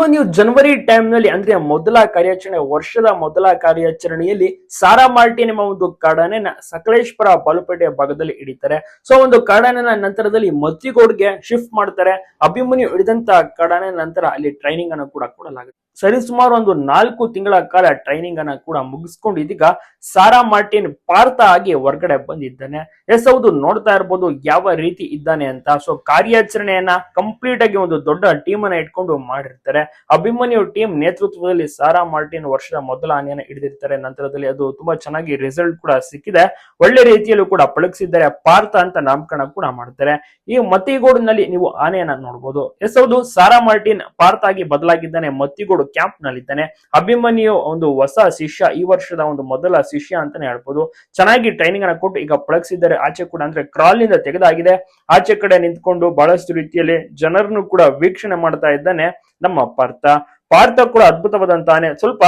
ಅಭಿಮನ್ಯು ಜನವರಿ ಟೈಮ್ನಲ್ಲಿ ಅಂದ್ರೆ ಮೊದಲ ಕಾರ್ಯಾಚರಣೆ, ವರ್ಷದ ಮೊದಲ ಕಾರ್ಯಾಚರಣೆಯಲ್ಲಿ ಸಾರಾ ಮಾರ್ಟಿ ಎಂಬ ಒಂದು ಕಾಡಾನೆನ ಸಕಲೇಶ್ಪುರ ಬಾಲುಪೇಟೆ ಭಾಗದಲ್ಲಿ ಹಿಡಿತಾರೆ. ಸೊ ಒಂದು ಕಾಡಾನೆನ ನಂತರದಲ್ಲಿ ಮತ್ತಿಗೋಡ್ಗೆ ಶಿಫ್ಟ್ ಮಾಡ್ತಾರೆ. ಅಭಿಮನ್ಯು ಹಿಡಿದಂತ ಕಾಡಾನೆ ನಂತರ ಅಲ್ಲಿ ಟ್ರೈನಿಂಗ್ ಅನ್ನು ಕೂಡ ಕೊಡಲಾಗುತ್ತೆ. ಸರಿಸುಮಾರು ಒಂದು ನಾಲ್ಕು ತಿಂಗಳ ಕಾಲ ಟ್ರೈನಿಂಗ್ ಅನ್ನ ಕೂಡ ಮುಗಿಸ್ಕೊಂಡು ಇದೀಗ ಸಾರಾ ಮಾರ್ಟಿನ್ ಪಾರ್ತ ಆಗಿ ಹೊರಗಡೆ ಬಂದಿದ್ದಾನೆ. ಎಸ್, ಹೌದು, ನೋಡ್ತಾ ಇರ್ಬೋದು ಯಾವ ರೀತಿ ಇದ್ದಾನೆ ಅಂತ. ಸೊ ಕಾರ್ಯಾಚರಣೆಯನ್ನ ಕಂಪ್ಲೀಟ್ ಆಗಿ ಒಂದು ದೊಡ್ಡ ಟೀಮ್ ಅನ್ನ ಇಟ್ಕೊಂಡು ಮಾಡಿರ್ತಾರೆ. ಅಭಿಮನ್ಯು ಟೀಮ್ ನೇತೃತ್ವದಲ್ಲಿ ಸಾರಾ ಮಾರ್ಟಿನ್ ವರ್ಷದ ಮೊದಲ ಆನೆಯನ್ನ ಹಿಡಿದಿರ್ತಾರೆ. ನಂತರದಲ್ಲಿ ಅದು ತುಂಬಾ ಚೆನ್ನಾಗಿ ರಿಸಲ್ಟ್ ಕೂಡ ಸಿಕ್ಕಿದೆ. ಒಳ್ಳೆ ರೀತಿಯಲ್ಲೂ ಕೂಡ ಪಳಗಿಸಿದ್ದಾರೆ. ಪಾರ್ಥ ಅಂತ ನಾಮಕರಣ ಕೂಡ ಮಾಡ್ತಾರೆ. ಈ ಮತ್ತಿಗೋಡಿನಲ್ಲಿ ನೀವು ಆನೆಯನ್ನ ನೋಡಬಹುದು ಎಸ್, ಹೌದು, ಸಾರಾ ಮಾರ್ಟಿನ್ ಪಾರ್ಥ ಆಗಿ ಬದಲಾಗಿದ್ದಾನೆ. ಮತ್ತಿಗೋಡು ಕ್ಯಾಂಪ್ ನಲ್ಲಿದ್ದಾನೆ ಅಭಿಮನ್ಯು ಒಂದು ಹೊಸ ಶಿಷ್ಯ, ಈ ವರ್ಷದ ಒಂದು ಮೊದಲ ಶಿಷ್ಯ ಅಂತಾನೆ ಹೇಳ್ಬೋದು. ಚೆನ್ನಾಗಿ ಟ್ರೈನಿಂಗ್ ಅನ್ನ ಕೊಟ್ಟು ಈಗ ಪಳಗಿಸಿದ್ದಾರೆ. ಆಚೆ ಕೂಡ ಅಂದ್ರೆ ಕ್ರಾಲ್ನಿಂದ ತೆಗೆದಾಗಿದೆ. ಆಚೆ ಕಡೆ ನಿಂತ್ಕೊಂಡು ಬಹಳಷ್ಟು ರೀತಿಯಲ್ಲಿ ಜನರನ್ನು ಕೂಡ ವೀಕ್ಷಣೆ ಮಾಡ್ತಾ ಇದ್ದಾನೆ ನಮ್ಮ ಪಾರ್ಥ. ಪಾರ್ಥ ಕೂಡ ಅದ್ಭುತವಾದಂತ ಆನೆ ಸ್ವಲ್ಪ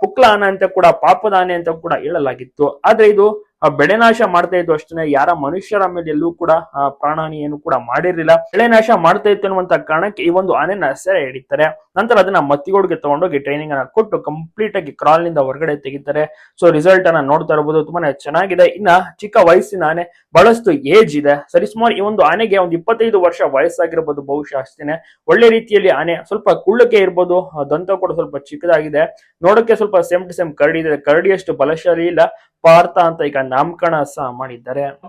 ಪುಕ್ಲ ಆನೆ ಅಂತ ಕೂಡ ಪಾಪದ ಆನೆ ಅಂತ ಕೂಡ ಹೇಳಲಾಗಿತ್ತು. ಆದ್ರೆ ಇದು ಬೆಳೆನಾಶ ಮಾಡ್ತಾ ಇದ್ದು ಅಷ್ಟೇ ಯಾರ ಮನುಷ್ಯರ ಮೇಲೆ ಎಲ್ಲೂ ಕೂಡ ಏನು ಕೂಡ ಮಾಡಿರ್ಲಿಲ್ಲ. ಬೆಳೆನಾಶ ಮಾಡ್ತಾ ಇತ್ತು ಅನ್ನುವಂತ ಕಾರಣಕ್ಕೆ ಈ ಒಂದು ಆನೆನ ಸೆರೆ ಹಿಡಿತಾರೆ. ನಂತರ ಅದನ್ನ ಮತ್ತಿಗೋಡ್ಗೆ ತಗೊಂಡೋಗಿ ಟ್ರೈನಿಂಗ್ ಅನ್ನ ಕೊಟ್ಟು ಕಂಪ್ಲೀಟ್ ಆಗಿ ಕ್ರಾಲ್ನಿಂದ ಹೊರಗಡೆ ತೆಗಿತಾರೆ. ಸೊ ರಿಸಲ್ಟ್ ಅನ್ನ ನೋಡ್ತಾ ಇರಬಹುದು ತುಂಬಾನೇ ಚೆನ್ನಾಗಿದೆ. ಇನ್ನ ಚಿಕ್ಕ ವಯಸ್ಸಿನ ಆನೆ ಬಹಳಷ್ಟು ಏಜ್ ಇದೆ. ಸರಿಸುಮಾರು ಈ ಒಂದು ಆನೆಗೆ ಒಂದು ಇಪ್ಪತ್ತೈದು ವರ್ಷ ವಯಸ್ಸಾಗಿರ್ಬೋದು ಬಹುಶಃ ಅಷ್ಟೇನೆ. ಒಳ್ಳೆ ರೀತಿಯಲ್ಲಿ ಆನೆ ಸ್ವಲ್ಪ ಕುಳ್ಳಕ್ಕೆ ಇರ್ಬೋದು, ದಂತ ಕೂಡ ಸ್ವಲ್ಪ ಚಿಕ್ಕದಾಗಿದೆ. ನೋಡಕ್ಕೆ ಸ್ವಲ್ಪ ಸೇಮ್ ಟು ಸೇಮ್ ಕರಡಿ ಇದೆ ಕರಡಿಯಷ್ಟು ಬಲಶಾಲಿ ಇಲ್ಲ. ಪಾರ್ಥ ಅಂತ ಈಗ ನಾಮಕರಣ ಸಹ ಮಾಡಿದ್ದಾರೆ.